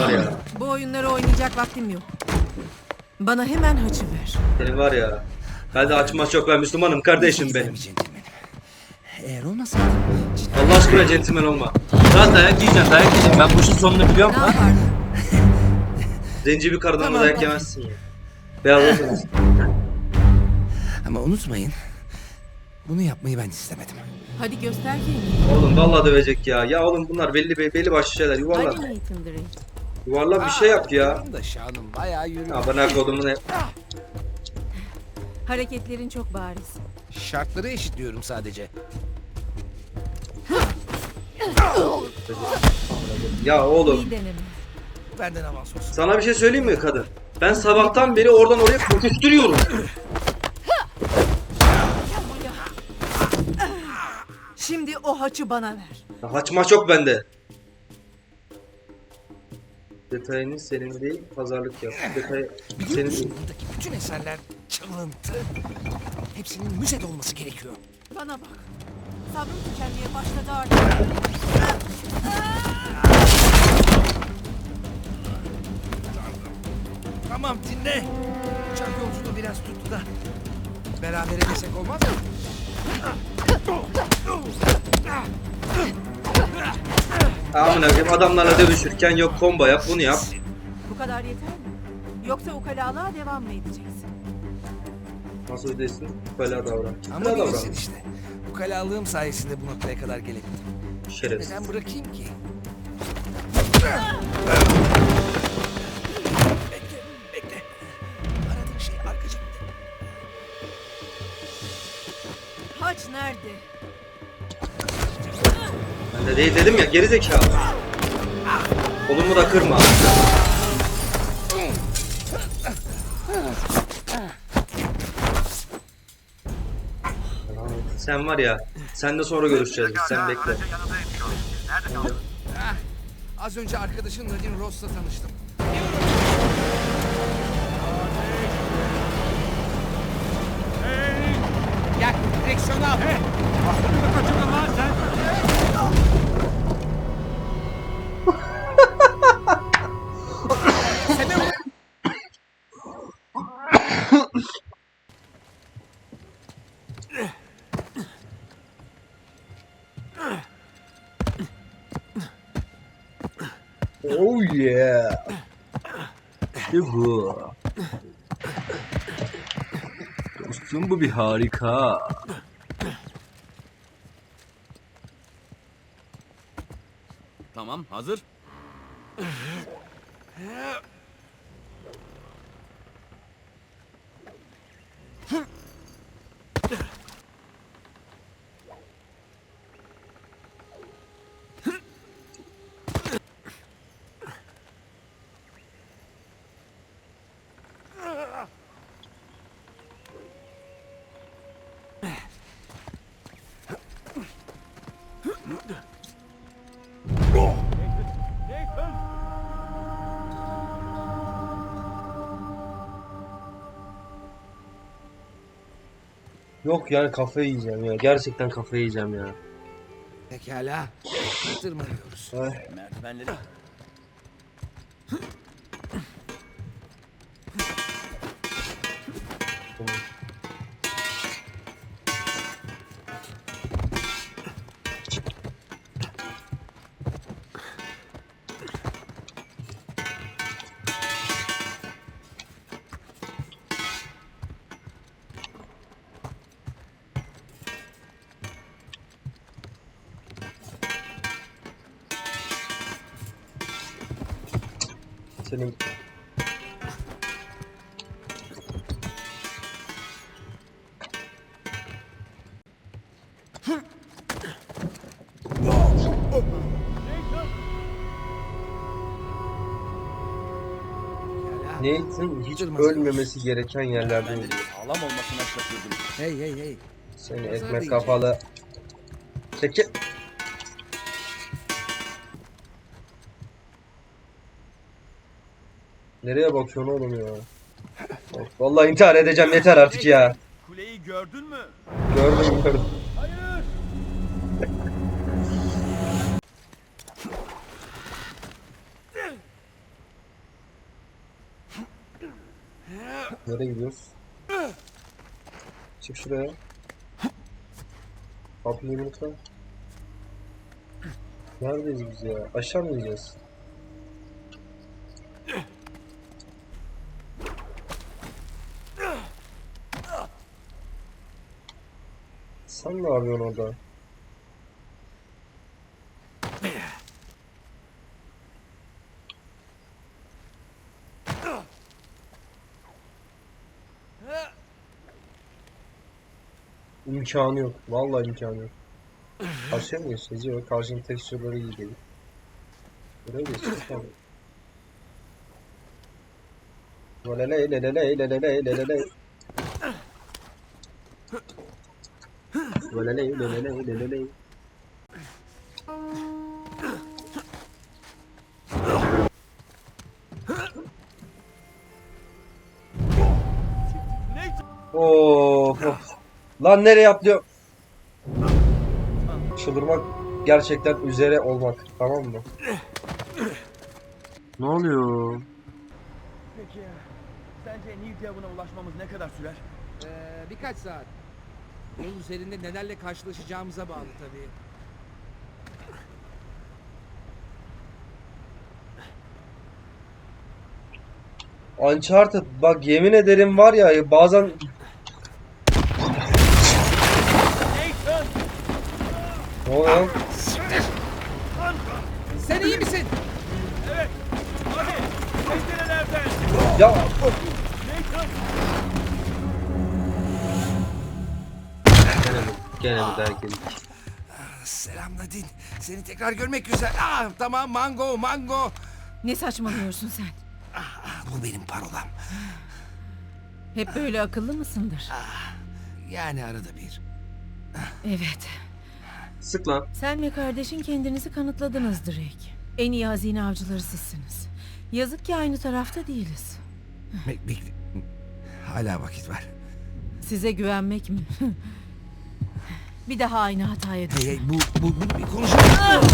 var ya. Bu oyunları oynayacak vaktim yok. Bana hemen haçı ver. Senin var ya. Ben de açmaz çok ben Müslümanım kardeşim benim. Eğer cidden Allah aşkına centilmen olma. Lan dayak yiyeceksin dayak yiyeceksin. Ben bu işin sonunu biliyorum Ne yapardın? Zenci bir karıdan da Tamam, dayak peki. yemezsin ya. Beyazlasınız. Ama unutmayın. Bunu yapmayı ben istemedim. Hadi göster kendini. Oğlum vallahi dövecek ya. Ya oğlum bunlar belli belli, başlı şeyler. Yuvarla. Hadi Nathan Drake. Yuvarla bir şey yap ya. Benim de şanım bayağı yürüyor. Ya bana kodumun ne? Hareketlerin çok bariz. Şartları eşitliyorum sadece. Ya oğlum. İyi deneme. Benden avans olsun. Sana bir şey söyleyeyim mi kadın? Ben sabahtan beri oradan oraya koşuşturuyorum. Şimdi o haçı bana ver. Haçma çok bende. Detayını senin değil, pazarlık yap. Detayı Biliyor senin musun değil. buradaki bütün eserler çalıntı. Hepsinin müzede olması gerekiyor. Bana bak. Sabrım tükenmeye başladı artık. Tamam dinle. Uçak yolculuğu biraz tuttu da. Beraber edesek olmaz mı? Amına koyayım adamlarla dövüşürken yok combo yap bunu yap. Bu kadar yeter mi? Yoksa ukalalığa devam mı edeceksin? Nasıl ödesin? Böyle davran. Ama bilirsin davran. işte. Bu kalalığım sayesinde bu noktaya kadar gelebildim. Şerefsiz. Neden bırakayım ki? Değil dedim ya geri zekalı. Kolumu da kırma. Sen var ya, sen de sonra görüşeceğiz biz. Sen bekle. Az önce arkadaşın Nadine Ross'la tanıştım. Gel, direksiyonu al. Sebep- yeah. İşte. Dostum bu bir harika. Tamam, hazır. Yok yani kafayı yiyeceğim ya. Gerçekten kafayı yiyeceğim ya. Pekala. Tırmanıyoruz. Merdivenleri. Senin. Nathan hiç ölmemesi gereken yerlerde Merdivenleri sağlam olmasına şaşırdım. Hey hey hey. Seni Nazar ekmek değecek. kafalı. Çekil. Nereye bakıyorsun oğlum ya? Vallahi intihar edeceğim yeter artık ya. Kuleyi gördün mü? Gördüm gördüm. Hayır. Nereye gidiyoruz? Çık şuraya. Kapıyı yumrukla. Neredeyiz biz ya? Aşağı mı ineceğiz? Sen ne yapıyorsun orada? İmkanı yok. Vallahi imkanı yok. Karşıya mı geçeceğiz? Yok. Karşının tekstürleri iyi değil. Buraya geçeceğiz tamam. Leleley leleley leleley leleley. Leleley leleley leleley. Ne? Of of. Lan nereye atlıyor? Çıldırmak gerçekten üzere olmak. Tamam mı? Ne oluyor? Peki ya. Sence New Devon'a ulaşmamız ne kadar sürer? Ee, birkaç saat. Yol üzerinde nelerle karşılaşacağımıza bağlı tabii. Uncharted bak yemin ederim var ya bazen Nathan! ne oluyor? Sen iyi misin? Evet! Hadi! Pencerelerden! Ya gene? Gene mi derken? Selam Nadine. Seni tekrar görmek güzel. Ah, tamam mango mango. Ne saçmalıyorsun sen? Ah, bu benim parolam. Hep böyle akıllı mısındır? Yani arada bir. Evet. Sık lan. Sen ve kardeşin kendinizi kanıtladınız Drake. En iyi hazine avcıları sizsiniz. Yazık ki aynı tarafta değiliz. Bek bekle. Hala vakit var. Size güvenmek mi? Bir daha aynı hataya Hey, düşme. hey, bu, bu, bunu bir konuşalım.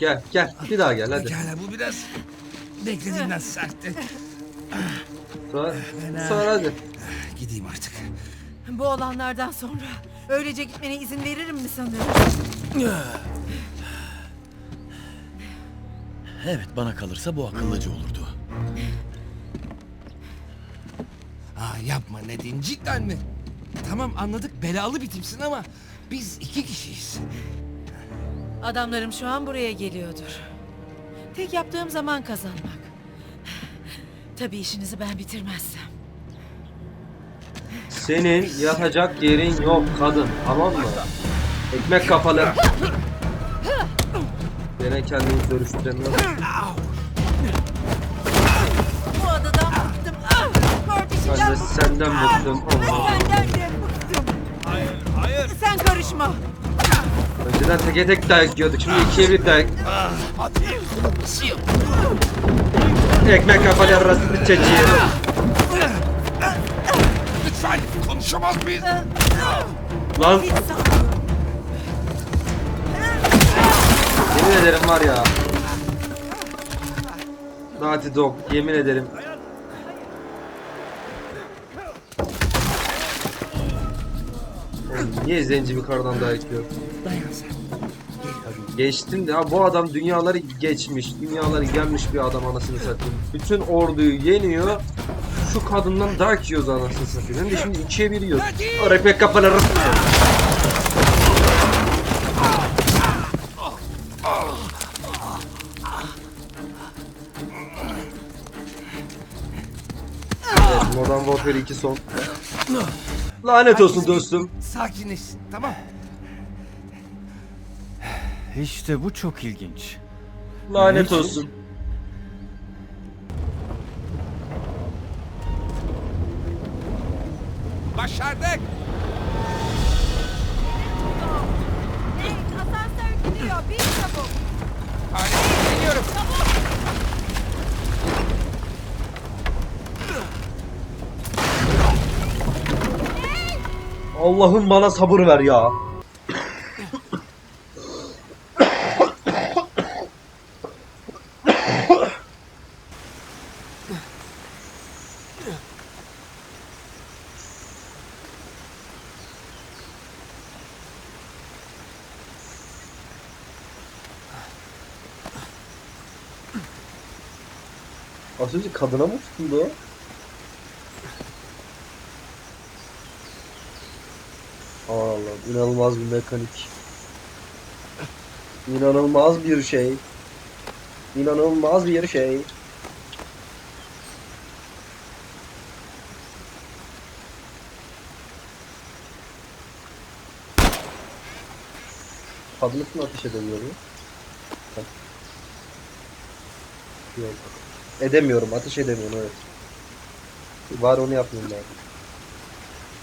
Gel gel bir daha gel hadi. Pekala bu biraz beklediğimden sertti. Sonra, sonra hadi. Gideyim artık. Bu olanlardan sonra öylece gitmene izin veririm mi sanıyorsun? Evet bana kalırsa bu akıllıca olurdu. Aa, yapma Nadine cidden mi? Tamam anladık belalı bir tipsin ama biz iki kişiyiz. Adamlarım şu an buraya geliyordur. Tek yaptığım zaman kazanmak. Tabii işinizi ben bitirmezsem. Senin yatacak yerin yok kadın tamam mı? Ekmek kafalı. Gene kendini dönüştüremiyor. Bu adadan bıktım. Ah! Kardeşim Ben de senden bıktım. Allah. Senden de bıktım. Hayır, hayır! Sen karışma. Önceden teke tek dayak yiyorduk. Şimdi ikiye bir dayak. Ekmek kafalı arasını çekiyor. Lütfen konuşamaz mıyız? Lan Hiç sanmıyorum. Yemin ederim var ya. Naughty Dog yemin ederim. Niye zenci bir kardan? Dayan sen. Geçtim de ha bu adam dünyaları geçmiş, dünyaları gelmiş bir adam anasını satayım. Bütün orduyu yeniyor. Şu kadından dayak yiyoruz anasını satayım. Hem de şimdi ikiye bir yiyoruz. Repek kafaları. Warfare 2 son. Lanet olsun dostum. Sakinleşsin tamam. İşte bu çok ilginç. Lanet olsun. Başardık. Asansör gidiyor. Bir çabuk. Harika geliyorum. Allah'ım bana sabır ver ya. Az önce kadına mı tutundu o? Allah inanılmaz bir mekanik. İnanılmaz bir şey. İnanılmaz bir şey. Kadını kim ateş edemiyor mu? Yok. Edemiyorum, ateş edemiyorum evet. Var onu yapmayayım ben.